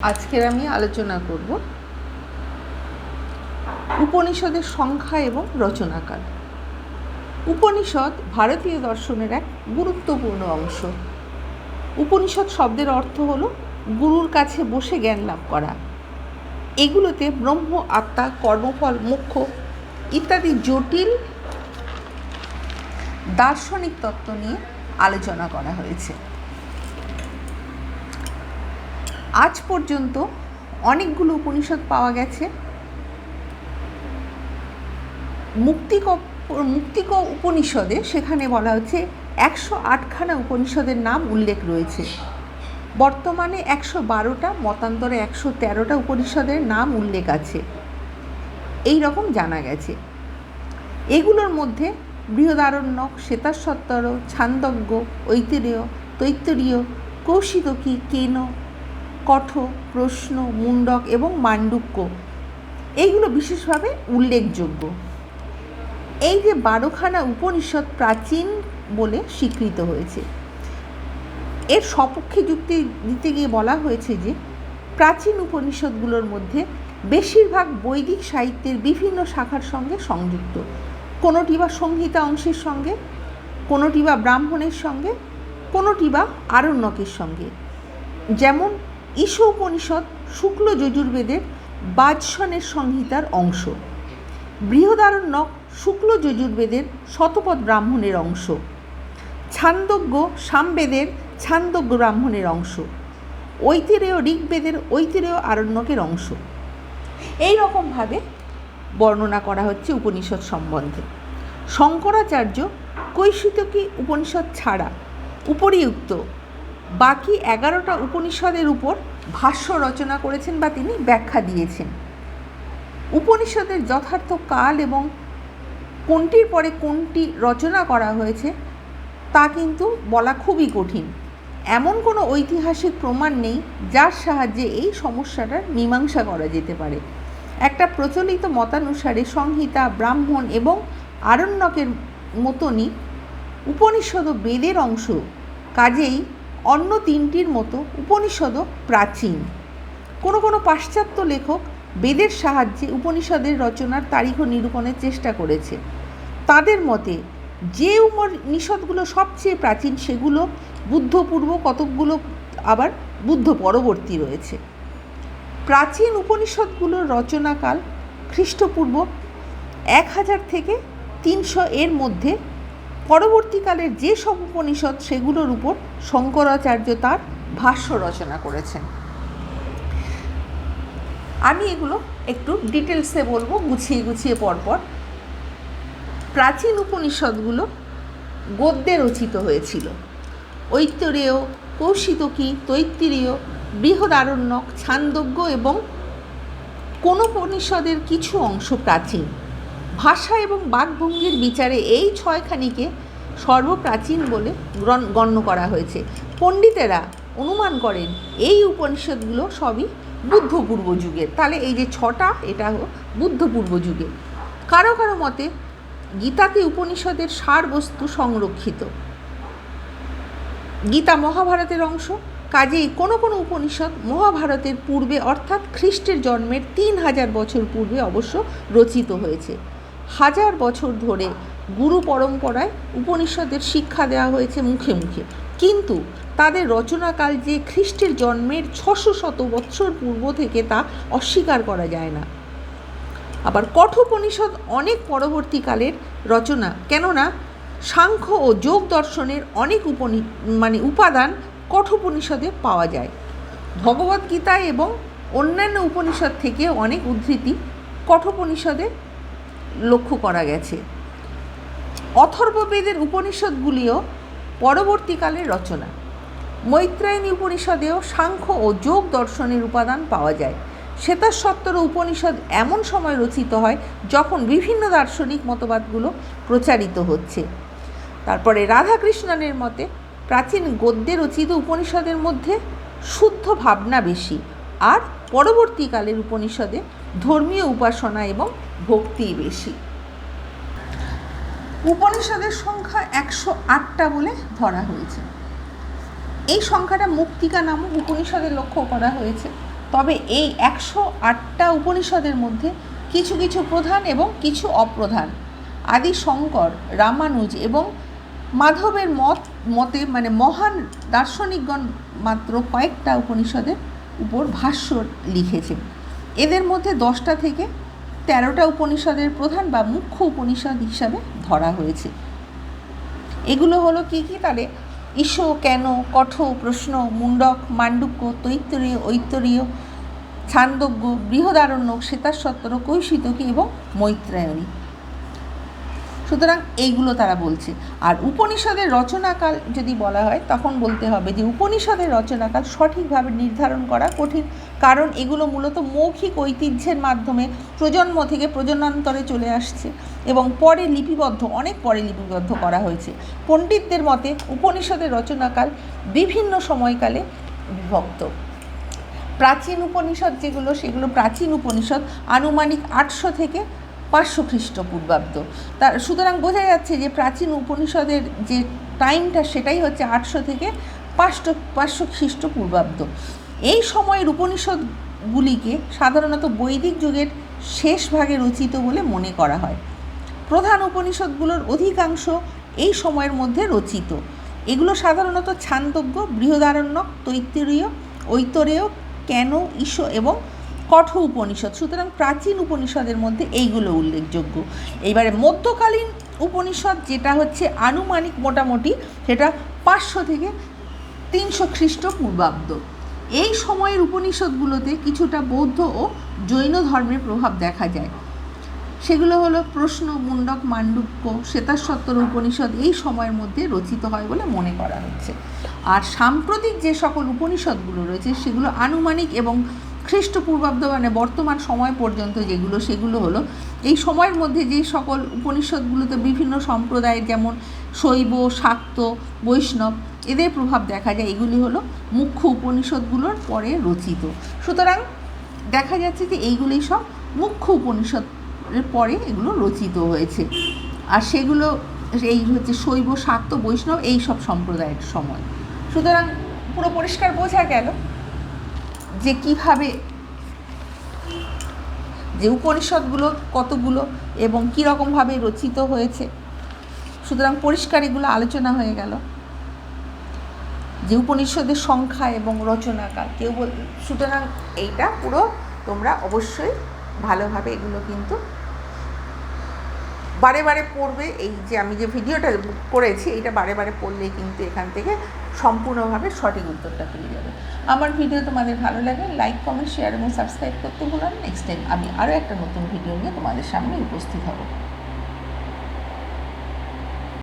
আজকের আমি আলোচনা করব উপনিষদের সংখ্যা এবং রচনাকাল। উপনিষদ ভারতীয় দর্শনের এক গুরুত্বপূর্ণ অংশ। উপনিষদ শব্দের অর্থ হল গুরুর কাছে বসে জ্ঞান লাভ করা। এগুলোতে ব্রহ্ম, আত্মা, কর্মফল মুখ্য ইত্যাদি জটিল দার্শনিক তত্ত্ব নিয়ে আলোচনা করা হয়েছে। আজ পর্যন্ত অনেকগুলো উপনিষদ পাওয়া গেছে। মুক্তিক মুক্তিক উপনিষদে সেখানে বলা হচ্ছে একশো আটখানা উপনিষদের নাম উল্লেখ রয়েছে। বর্তমানে একশো বারোটা, মতান্তরে একশো তেরোটা উপনিষদের নাম উল্লেখ আছে। এই রকম জানা গেছে। এগুলোর মধ্যে বৃহদারণ্যক শ্বেতাসত্তর ছান্দজ্ঞ ঐতিরেয় তৈত্তরীয় কৌশিতকী কেন কঠ, প্রশ্ন মুন্ডক এবং মান্ডুক্য। এইগুলো বিশেষভাবে উল্লেখযোগ্য। এই যে বারোখানা উপনিষদ প্রাচীন বলে স্বীকৃত হয়েছে, এর সপক্ষে যুক্তি দিতে গিয়ে বলা হয়েছে যে, প্রাচীন উপনিষদগুলোর মধ্যে বেশিরভাগ বৈদিক সাহিত্যের বিভিন্ন শাখার সঙ্গে সংযুক্ত। কোনোটি বা সংহিতা অংশের সঙ্গে, কোনোটি বা ব্রাহ্মণের সঙ্গে, কোনোটি বা আরণ্যকের সঙ্গে। যেমন ঈশ উপনিষদ শুক্ল যজুর্বেদের বাজসনের সংহিতার অংশ। বৃহদারণ্যক শুক্ল যজুর্বেদের শতপথ ব্রাহ্মণের অংশ। ছান্দজ্ঞ সামবেদের ছান্দজ্ঞ ব্রাহ্মণের অংশ। ঐতিরেয় ঋগ্বেদের ঐতিরেয় আরণ্যকের অংশ। এই রকমভাবে বর্ণনা করা হচ্ছে উপনিষদ সম্বন্ধে। শঙ্করাচার্য কৈশিতকী উপনিষদ ছাড়া উপরিউক্ত বাকি এগারোটা উপনিষদের উপর ভাষ্য রচনা করেছেন বা তিনি ব্যাখ্যা দিয়েছেন। উপনিষদের যথার্থ কাল এবং কোনটির পরে কোনটি রচনা করা হয়েছে, তা কিন্তু বলা খুবই কঠিন। এমন কোনো ঐতিহাসিক প্রমাণ নেই যার সাহায্যে এই সমস্যাটার মীমাংসা করা যেতে পারে। একটা প্রচলিত মতানুসারে সংহিতা, ব্রাহ্মণ এবং আরণ্যকের মতনই উপনিষদ বেদের অংশ। কাজেই অন্য তিনটির মতো উপনিষদও প্রাচীন। কোনো কোনো পাশ্চাত্য লেখক বেদের সাহায্যে উপনিষদের রচনার তারিখ নিরূপণের চেষ্টা করেছে। তাদের মতে, যে উপনিষদগুলো সবচেয়ে প্রাচীন সেগুলো বুদ্ধপূর্ব, কতকগুলো আবার বুদ্ধ পরবর্তী রয়েছে। প্রাচীন উপনিষদগুলোর রচনাকাল খ্রিস্টপূর্ব এক হাজার থেকে তিনশো এর মধ্যে পরবর্তীকালের যে সব উপনিষদ সেগুলোর উপর শঙ্করাচার্য তার ভাষ্য রচনা করেছেন। আমি এগুলো একটু ডিটেলসে বলব, গুছিয়ে গুছিয়ে পরপর। প্রাচীন উপনিষদগুলো গদ্যে রচিত হয়েছিল। ঐতরেয় কৌশিতকী, তৈত্তিরীয়, বৃহদারণ্যক, ছান্দজ্ঞ এবং কোন উপনিষদের কিছু অংশ প্রাচীন। ভাষা এবং বাকভঙ্গির বিচারে এই ছয়খানিকে সর্বপ্রাচীন বলে গণ্য করা হয়েছে। পণ্ডিতেরা অনুমান করেন, এই উপনিষদগুলো সবই বুদ্ধপূর্ব যুগের তাহলে এই যে ছটা, এটা বুদ্ধপূর্ব যুগের কারও কারও মতে গীতাতে উপনিষদের সারবস্তু সংরক্ষিত। গীতা মহাভারতের অংশ। কাজেই কোনো কোনো উপনিষদ মহাভারতের পূর্বে, অর্থাৎ খ্রিস্টের জন্মের তিন হাজার বছর পূর্বে অবশ্য রচিত হয়েছে। হাজার বছর ধরে গুরু পরম্পরায় উপনিষদের শিক্ষা দেওয়া হয়েছে মুখে মুখে। কিন্তু তাদের রচনাকাল যে খ্রিস্টের জন্মের ছশো শত বৎসর পূর্ব থেকে তা অস্বীকার করা যায় না। আবার কঠোপনিষদ অনেক পরবর্তীকালের রচনা, কেননা সাংখ্য ও যোগ দর্শনের অনেক উপনি মানে উপাদান কঠোপনিষদে পাওয়া যায়। ভগবদ্গীতা এবং অন্যান্য উপনিষদ থেকে অনেক উদ্ধৃতি কঠোপনিষদে লক্ষ্য করা গেছে। অথর্ববেদের উপনিষদগুলিও পরবর্তীকালের রচনা। মৈত্রায়ণী উপনিষদেও সাংখ্য ও যোগ দর্শনের উপাদান পাওয়া যায়। শ্বেতাসত্তর উপনিষদ এমন সময় রচিত হয়, যখন বিভিন্ন দার্শনিক মতবাদগুলো প্রচারিত হচ্ছে। তারপরে রাধাকৃষ্ণনের মতে, প্রাচীন গদ্যে রচিত উপনিষদের মধ্যে শুদ্ধ ভাবনা বেশি, আর পরবর্তীকালের উপনিষদে ধর্মীয় উপাসনা এবং ভক্তি বেশি। উপনিষদের সংখ্যা একশো আটটা বলে ধরা হয়েছে। এই সংখ্যাটা মুক্তিকা নামক উপনিষদে লক্ষ্য করা হয়েছে। তবে এই একশো আটটা উপনিষদের মধ্যে কিছু কিছু প্রধান এবং কিছু অপ্রধান। আদি শঙ্কর রামানুজ এবং মাধবের মত, মতে মানে মহান দার্শনিকগণ মাত্র কয়েকটা উপনিষদের উপর ভাষ্য লিখেছেন এদের মধ্যে দশটা থেকে তেরোটা উপনিষদের প্রধান বা মুখ্য উপনিষদ হিসাবে ধরা হয়েছে। এগুলো হলো কি কি? তাহলে ঈশ কেন, কঠ, প্রশ্ন মুন্ডক মান্ডুক্য, তৈত্তরীয়, ঐত্তরীয় ছান্দজ্ঞ বৃহদারণ্য শ্বেতাসত্তর কৈশিতকী এবং মৈত্রায়ণী। সুতরাং এইগুলো তারা বলছে। আর উপনিষদের রচনাকাল যদি বলা হয়, তখন বলতে হবে যে উপনিষদের রচনাকাল সঠিকভাবে নির্ধারণ করা কঠিন, কারণ এগুলো মূলত মৌখিক ঐতিহ্যের মাধ্যমে প্রজন্ম থেকে প্রজন্মান্তরে চলে আসছে এবং পরে লিপিবদ্ধ, অনেক পরে লিপিবদ্ধ করা হয়েছে। পণ্ডিতদের মতে উপনিষদের রচনাকাল বিভিন্ন সময়কালে বিভক্ত। প্রাচীন উপনিষদ যেগুলো, সেগুলো প্রাচীন উপনিষদ আনুমানিক আটশো থেকে পাঁচশো খ্রিস্টপূর্বাব্দ তার, সুতরাং বোঝা যাচ্ছে যে প্রাচীন উপনিষদের যে টাইমটা, সেটাই হচ্ছে আটশো থেকে পাঁচশো পাঁচশো খ্রিস্টপূর্বাব্দ এই সময়ের উপনিষদগুলিকে সাধারণত বৈদিক যুগের শেষ ভাগে রচিত বলে মনে করা হয়। প্রধান উপনিষদগুলোর অধিকাংশ এই সময়ের মধ্যে রচিত। এগুলো সাধারণত ছান্দজ্ঞ বৃহদারণ্যক, তৈত্তরীয়, ঐতরেয়, কেন ঈশ এবং কঠ উপনিষদ। সুতরাং প্রাচীন উপনিষদের মধ্যে এইগুলো উল্লেখযোগ্য। এইবারে মধ্যকালীন উপনিষদ যেটা হচ্ছে আনুমানিক মোটামুটি সেটা পাঁচশো থেকে তিনশো খ্রিস্টপূর্বাব্দ। এই সময়ের উপনিষদগুলোতে কিছুটা বৌদ্ধ ও জৈন ধর্মের প্রভাব দেখা যায়। সেগুলো হলো প্রশ্ন মুন্ডক মাণ্ডুক্য শ্বেতাসত্তর উপনিষদ এই সময়ের মধ্যে রচিত হয় বলে মনে করা হচ্ছে। আর সাম্প্রতিক যে সকল উপনিষদগুলো রয়েছে সেগুলো আনুমানিক এবং খ্রিস্টপূর্বাব্দ মানে বর্তমান সময় পর্যন্ত যেগুলো, সেগুলো হলো, এই সময়ের মধ্যে যে সকল উপনিষদগুলোতে বিভিন্ন সম্প্রদায়ের যেমন শৈব, শাক্ত, বৈষ্ণব, এদের প্রভাব দেখা যায়, এগুলি হলো মুখ্য উপনিষদগুলোর পরে রচিত। সুতরাং দেখা যাচ্ছে যে এইগুলি সব মুখ্য উপনিষদ এর পরে এগুলো রচিত হয়েছে। আর সেগুলো, এই হচ্ছে শৈব, শাক্ত, বৈষ্ণব, এই সব সম্প্রদায়ের সময়। সুতরাং পুরো পরিষ্কার বোঝা গেল। যে কীভাবে যে উপনিষদগুলো কতগুলো এবং কীরকমভাবে রচিত হয়েছে। সুতরাং পরিষ্কার এগুলো আলোচনা হয়ে গেল। যে উপনিষদের সংখ্যা এবং রচনাকাল, কেউ বল সুতরাং এইটা পুরো তোমরা অবশ্যই ভালোভাবে এগুলো কিন্তু বারে বারে পড়বে, এই যে আমি যে ভিডিওটা করেছি, এইটা বারে বারে পড়লেই কিন্তু এখান থেকে সম্পূর্ণভাবে সঠিক উত্তরটা পেয়ে যাবে। আমার ভিডিও তোমাদের ভালো লাগে লাইক কমেন্ট শেয়ার এবং সাবস্ক্রাইব করতে ভুলো নেক্সট টাইম আমি আরও একটা নতুন ভিডিও নিয়ে তোমাদের সামনে উপস্থিত হব।